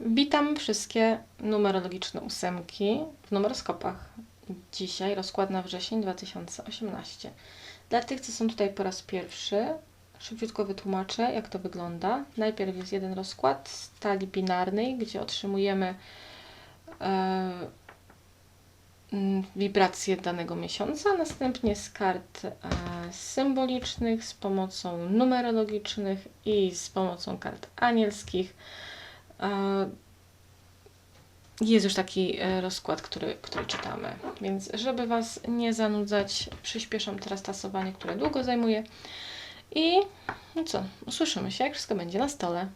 Witam wszystkie numerologiczne ósemki w numeroskopach. Dzisiaj rozkład na wrzesień 2018. Dla tych, co są tutaj po raz pierwszy, szybciutko wytłumaczę, jak to wygląda. Najpierw jest jeden rozkład z talii binarnej, gdzie otrzymujemy e, wibracje danego miesiąca, następnie z kart e, symbolicznych, z pomocą numerologicznych i z pomocą kart anielskich. E, Jest już taki e, rozkład, który, który czytamy. Więc, żeby Was nie zanudzać, przyspieszam teraz tasowanie, które długo zajmuje. I no co, usłyszymy się, jak wszystko będzie na stole.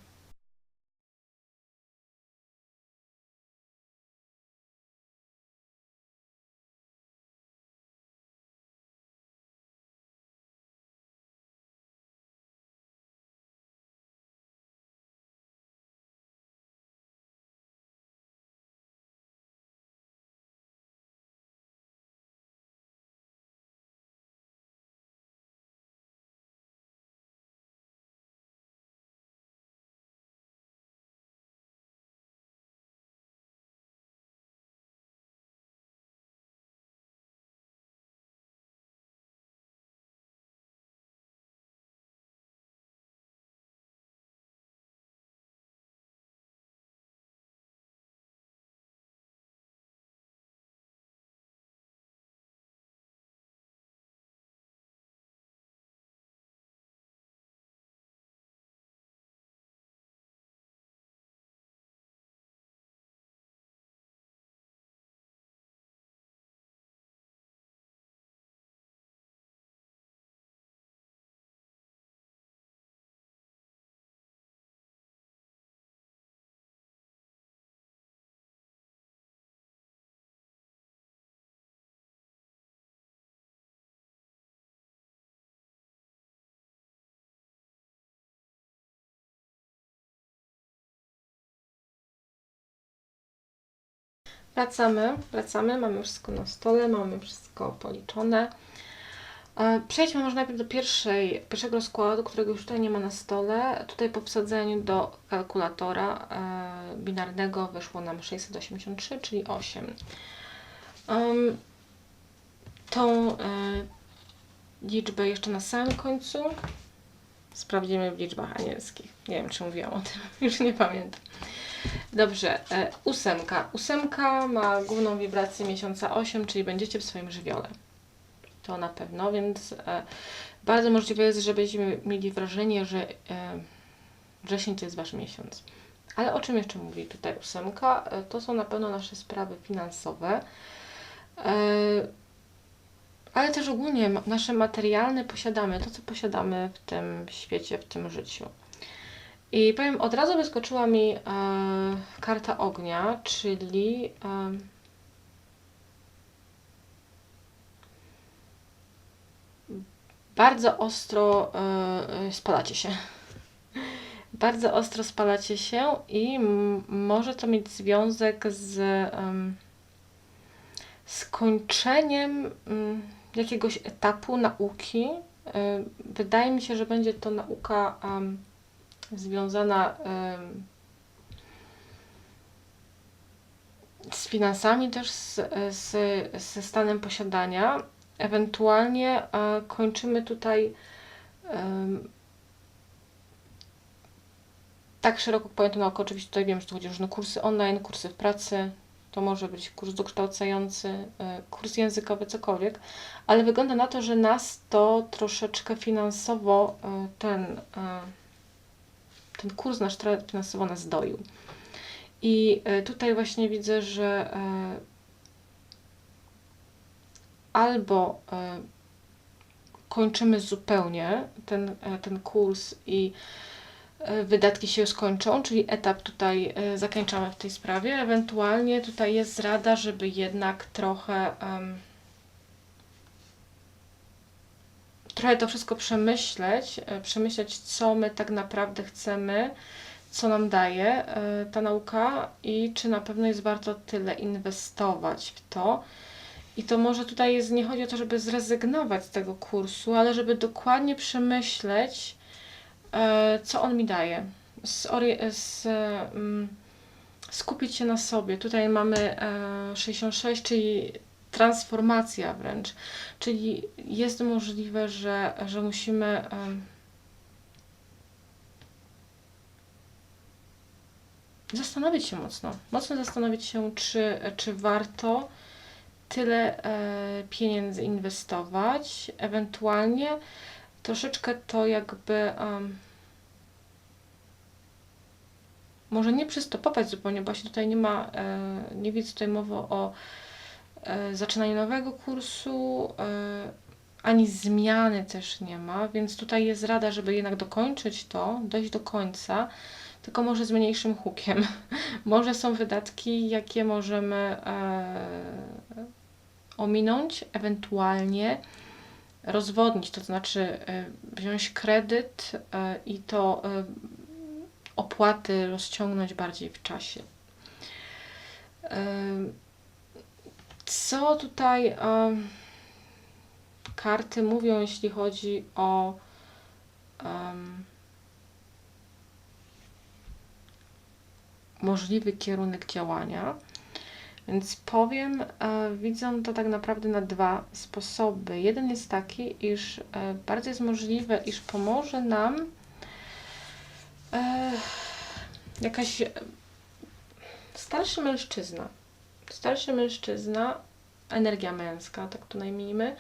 Wracamy, wracamy, mamy wszystko na stole, mamy wszystko policzone. E, Przejdźmy może najpierw do pierwszej, pierwszego rozkładu, którego już tutaj nie ma na stole. Tutaj po wsadzeniu do kalkulatora e, binarnego wyszło nam 683, czyli 8. Um, tą e, liczbę jeszcze na samym końcu sprawdzimy w liczbach anielskich. Nie wiem, czy mówiłam o tym, już nie pamiętam. Dobrze, e, ósemka. Ósemka ma główną wibrację miesiąca 8, czyli będziecie w swoim żywiole. To na pewno, więc e, bardzo możliwe jest, że będziemy mieli wrażenie, że e, wrzesień to jest Wasz miesiąc. Ale o czym jeszcze mówi tutaj ósemka? E, to są na pewno nasze sprawy finansowe, e, ale też ogólnie nasze materialne posiadamy, to co posiadamy w tym świecie, w tym życiu. I powiem, od razu wyskoczyła mi e, karta ognia, czyli e, bardzo ostro e, spalacie się. Bardzo ostro spalacie się i może to mieć związek z em, skończeniem mm, jakiegoś etapu nauki. E, Wydaje mi się, że będzie to nauka związana z finansami, też z, z, ze stanem posiadania. Ewentualnie kończymy tutaj tak szeroko pojętą naukę. Oczywiście tutaj wiem, że tu chodzi o różne kursy online, kursy w pracy. To może być kurs dokształcający, e, kurs językowy, cokolwiek, ale wygląda na to, że nas to troszeczkę finansowo e, ten e, ten kurs nasz finansowo nas doił. I e, tutaj właśnie widzę, że e, albo e, kończymy zupełnie ten, ten kurs i wydatki się skończą, czyli etap tutaj zakończamy w tej sprawie. Ewentualnie tutaj jest rada, żeby jednak trochę em, trochę to wszystko przemyśleć, e, przemyśleć, co my tak naprawdę chcemy, co nam daje e, ta nauka i czy na pewno jest warto tyle inwestować w to. I to może tutaj jest, nie chodzi o to, żeby zrezygnować z tego kursu, ale żeby dokładnie przemyśleć, e, co on mi daje. Z, z, mm, skupić się na sobie. Tutaj mamy e, 66, czyli transformacja wręcz. Czyli jest możliwe, że, że musimy. zastanowić się mocno. Mocno zastanowić się, czy, czy warto tyle e, pieniędzy inwestować. Ewentualnie troszeczkę to jakby. em, może nie przystopować zupełnie, bo właśnie tutaj nie ma, e, nie widzę tutaj mowy o e, zaczynaniu nowego kursu, e, ani zmiany też nie ma, więc tutaj jest rada, żeby jednak dokończyć to, dojść do końca, tylko może z mniejszym hukiem. może są wydatki, jakie możemy e, ominąć, ewentualnie rozwodnić, to znaczy wziąć kredyt i to opłaty rozciągnąć bardziej w czasie. Co tutaj karty mówią, jeśli chodzi o em, możliwy kierunek działania? Więc powiem, e, widzę to tak naprawdę na dwa sposoby. Jeden jest taki, iż e, bardzo jest możliwe, iż pomoże nam e, jakaś e, starszy mężczyzna. Starszy mężczyzna, energia męska, tak to najmijmy,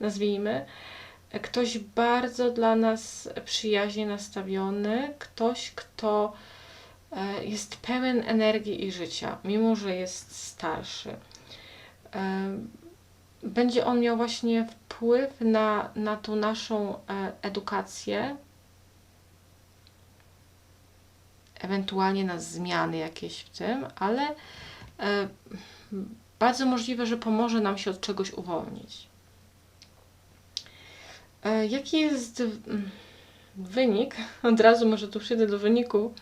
nazwijmy. Ktoś bardzo dla nas przyjaźnie nastawiony, ktoś, kto e, jest pełen energii i życia, mimo że jest starszy. E, Będzie on miał właśnie wpływ na, na tą naszą e, edukację, ewentualnie na zmiany jakieś w tym, ale bardzo możliwe, że pomoże nam się od czegoś uwolnić. E, jaki jest mm, wynik? Od razu może tu przyjdę do wyniku.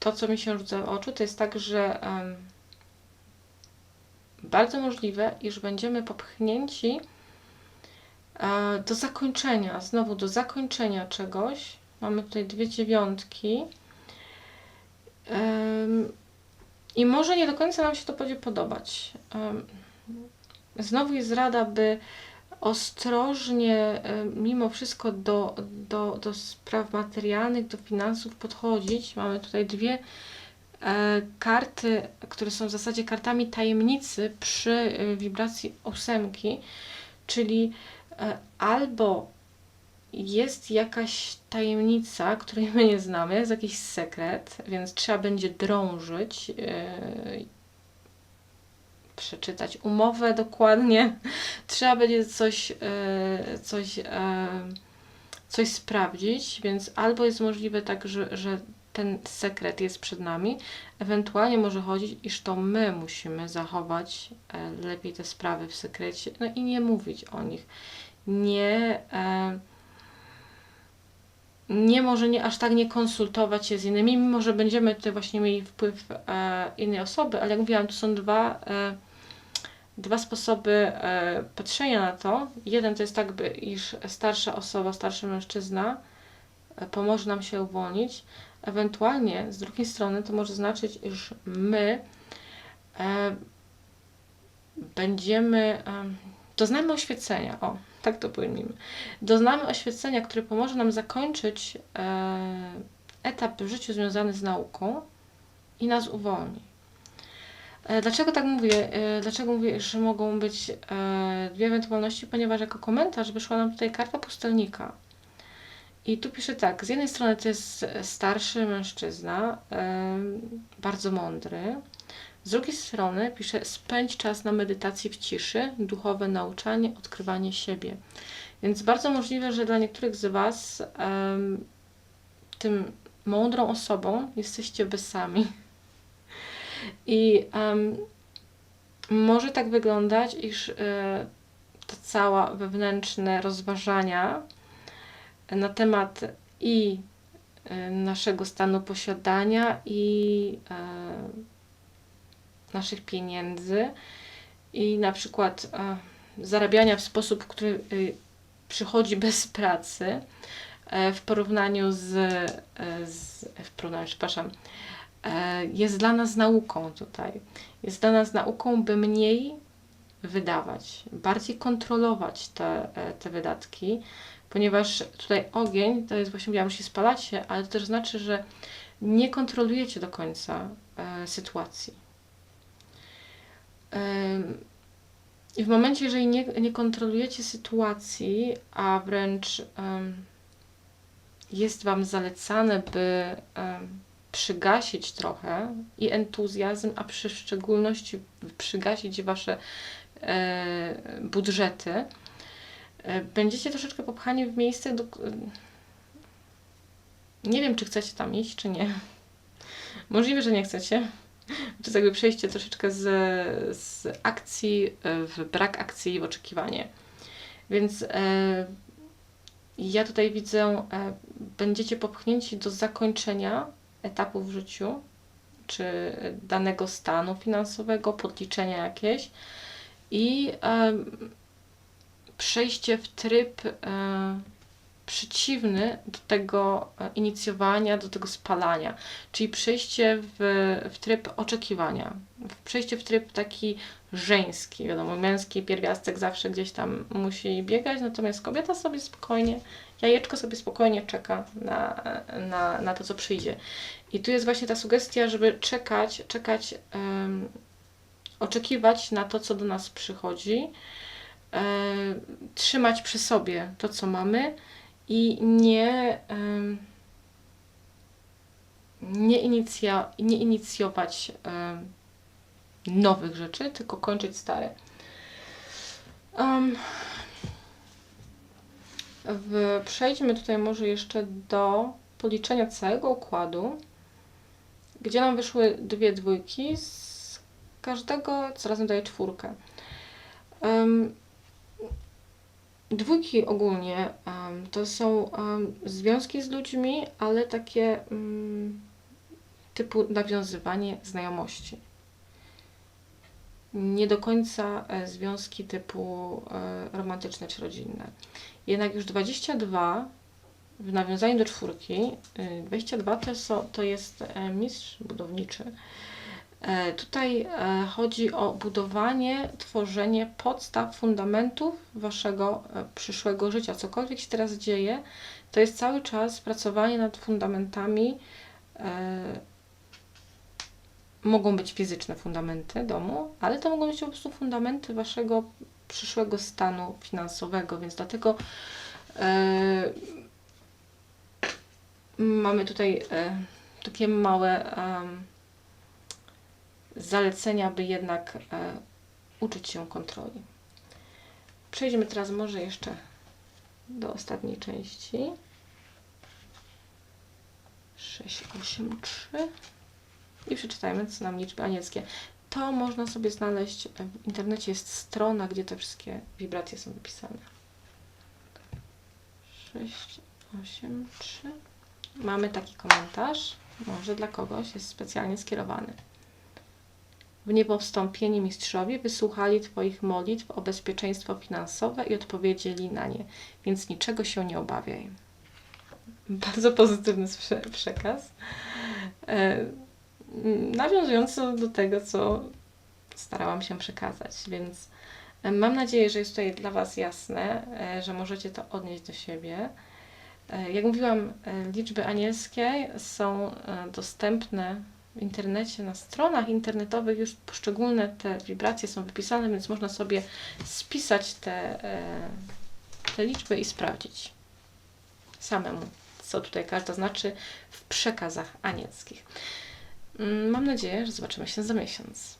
To, co mi się rzuca w oczu, to jest tak, że bardzo możliwe, iż będziemy popchnięci e, do zakończenia, znowu do zakończenia czegoś. Mamy tutaj dwie dziewiątki. I może nie do końca nam się to będzie podobać. Znowu jest rada, by ostrożnie, mimo wszystko, do, do, do spraw materialnych, do finansów podchodzić. Mamy tutaj dwie e, karty, które są w zasadzie kartami tajemnicy przy e, wibracji ósemki, czyli e, albo jest jakaś tajemnica, której my nie znamy, jest jakiś sekret, więc trzeba będzie drążyć, e, przeczytać umowę dokładnie, trzeba będzie coś, e, coś, e, coś sprawdzić, więc albo jest możliwe tak, że, że ten sekret jest przed nami, ewentualnie może chodzić, iż to my musimy zachować e, lepiej te sprawy w sekrecie, no i nie mówić o nich. Nie, e, nie może nie, aż tak nie konsultować się z innymi, mimo że będziemy tutaj właśnie mieli wpływ e, innej osoby, ale jak mówiłam, to są dwa, e, dwa sposoby e, patrzenia na to. Jeden to jest tak, by, iż starsza osoba, starszy mężczyzna e, pomoże nam się uwolnić. Ewentualnie z drugiej strony to może znaczyć, iż my e, będziemy, e, doznamy oświecenia, o, tak to pojmijmy. Doznamy oświecenia, które pomoże nam zakończyć e, etap w życiu związany z nauką i nas uwolni. E, Dlaczego tak mówię? E, Dlaczego mówię, że mogą być dwie ewentualności? Ponieważ jako komentarz wyszła nam tutaj karta pustelnika. I tu pisze tak, z jednej strony to jest starszy mężczyzna, bardzo mądry. Z drugiej strony pisze spędź czas na medytacji w ciszy, duchowe nauczanie, odkrywanie siebie. Więc bardzo możliwe, że dla niektórych z Was em, tym mądrą osobą jesteście Wy sami. I em, może tak wyglądać, iż e, to cała wewnętrzne rozważania na temat i e, naszego stanu posiadania, i e, naszych pieniędzy, i na przykład e, zarabiania w sposób, który y, przychodzi bez pracy, e, w porównaniu z, e, z w porównaniu, przepraszam, e, jest dla nas nauką tutaj. Jest dla nas nauką, by mniej wydawać, bardziej kontrolować te, e, te wydatki, ponieważ tutaj ogień to jest właśnie, mówiłam, że się spalacie, ale to też znaczy, że nie kontrolujecie do końca e, sytuacji. I w momencie, jeżeli nie, nie kontrolujecie sytuacji, a wręcz jest Wam zalecane, by przygasić trochę i entuzjazm, a przy szczególności przygasić Wasze e, budżety, e, będziecie troszeczkę popchani w miejsce, do, nie wiem, czy chcecie tam iść, czy nie. Możliwe, że nie chcecie. To jest jakby przejście troszeczkę z, z akcji w brak akcji w oczekiwanie. Więc e, ja tutaj widzę, e, będziecie popchnięci do zakończenia etapu w życiu, czy danego stanu finansowego, podliczenia jakieś i e, przejście w tryb e, przeciwny do tego e, inicjowania, do tego spalania, czyli przejście w, w tryb oczekiwania, przejście w tryb taki żeński, wiadomo, męski pierwiastek zawsze gdzieś tam musi biegać, natomiast kobieta sobie spokojnie, jajeczko sobie spokojnie czeka na, na, na to, co przyjdzie. I tu jest właśnie ta sugestia, żeby czekać, czekać, em, oczekiwać na to, co do nas przychodzi, e, trzymać przy sobie to, co mamy, i nie, nie, inicja, nie inicjować nowych rzeczy, tylko kończyć stare. W, przejdźmy tutaj może jeszcze do policzenia całego układu, gdzie nam wyszły dwie dwójki, z każdego co razem daje czwórkę. Dwójki ogólnie em, to są em, związki z ludźmi, ale takie mm, typu nawiązywanie znajomości. Nie do końca e, związki typu e, romantyczne czy rodzinne. Jednak już 22 w nawiązaniu do czwórki, y, 22 to, są, to jest e, mistrz budowniczy. E, Tutaj e, chodzi o budowanie, tworzenie podstaw, fundamentów waszego e, przyszłego życia. Cokolwiek się teraz dzieje, to jest cały czas pracowanie nad fundamentami. Mogą być fizyczne fundamenty domu, ale to mogą być po prostu fundamenty waszego przyszłego stanu finansowego, więc dlatego mamy tutaj takie małe. Zalecenia, by jednak e, uczyć się kontroli. Przejdźmy teraz może jeszcze do ostatniej części. 6, 8, 3 i przeczytajmy, co nam liczby anielskie. To można sobie znaleźć e, w internecie, jest strona, gdzie te wszystkie wibracje są wypisane. 6, 8, 3. Mamy taki komentarz, może dla kogoś jest specjalnie skierowany. W niebo wstąpieni mistrzowie wysłuchali Twoich modlitw o bezpieczeństwo finansowe i odpowiedzieli na nie, więc niczego się nie obawiaj. Bardzo pozytywny przekaz. E, nawiązujący do tego, co starałam się przekazać, więc e, mam nadzieję, że jest tutaj dla Was jasne, e, że możecie to odnieść do siebie. Jak mówiłam, liczby anielskie są dostępne w internecie, na stronach internetowych już poszczególne te wibracje są wypisane, więc można sobie spisać te, e, te liczby i sprawdzić samemu, co tutaj każda znaczy w przekazach anielskich. Mm, Mam nadzieję, że zobaczymy się za miesiąc.